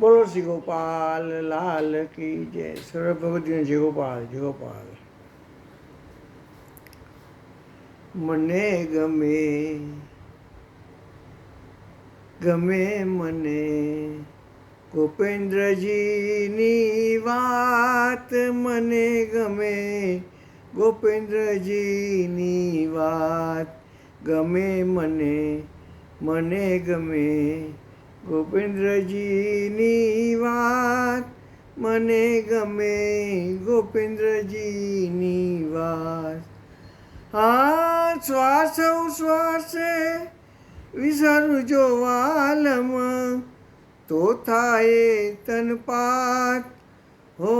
બોલો શ્રી ગોપાલ, લાલ કી જય. સર્વ ભગવતીને જય ગોપાલ જય ગોપાલ. મને ગમે ગમે મને ગોપેન્દ્રજીની વાત. મને ગમે ગોપેન્દ્રજીની વાત. ગમે મને મને ગમે ગોપેન્દ્રજીની વાત મને ગમે, ગોપેન્દ્રજીની વાત. આ શ્વાસ શ્વાસે વિસરું જો વાલમ, તો થાય તનપાત હો,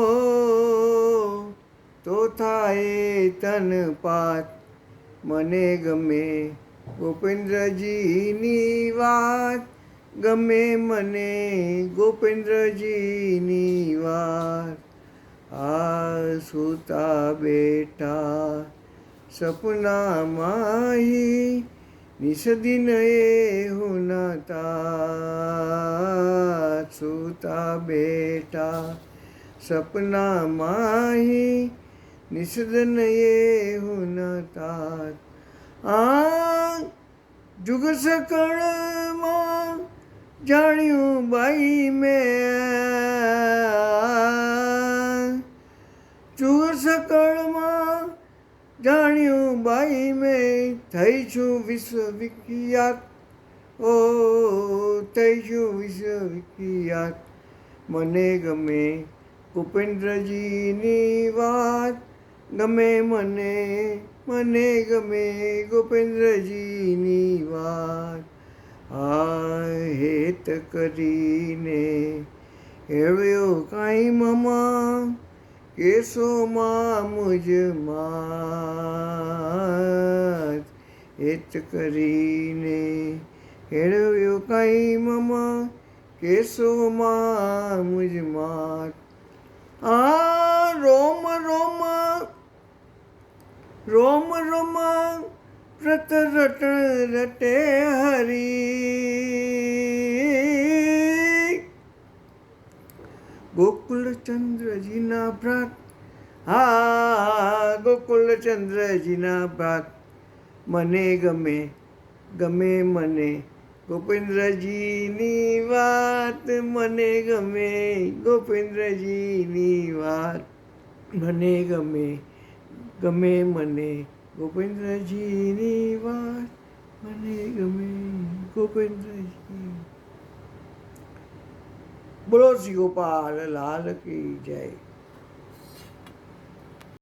તો થાય તનપાત મને ગમે ગોપેન્દ્રજીની વાત ગમે મને ગોપેન્દ્રજીની વાત આ સુતા બેટા સપનામાં નિષદિન એ હુનતા. સુતા બેટા સપનામાં નિષદન એ હુનતા. આ જુગ સકળમાં જાણ્યું બાઈ મેં. ચૂર સકળમાં જાણ્યું બાઈ મેં. થઈ છું વિશ્વ વિખ્યાત ઓ, થઈ છું વિશ્વ વિખ્યાત મને ગમે ભૂપેન્દ્રજીની વાત. ગમે મને મને ગમે ગોપેન્દ્રજીની હેત કરીને હેળ્યો કાંઈ મમા કેશોમાં મુજ હેત કરીને હેળવ્યો કાંઈ મમા કેશોમાં મુજ માત આ રોમ રોમ રોમ રોમ રત રટ રટે હરી ગોકુલચંદ્રજીના ભ્રાત હા ગોકુલચંદ્રજીના ભ્રાત મને ગમે ગમે મને ગોપેન્દ્રજીની વાત મને ગમે ગોપેન્દ્રજીની વાત મને ગમે ગમે મને ગોપેન્દ્રજીની વાત મને ગમે ગોપેન્દ્રજી. બોલો શ્રી ગોપાલ લાલ કી જય.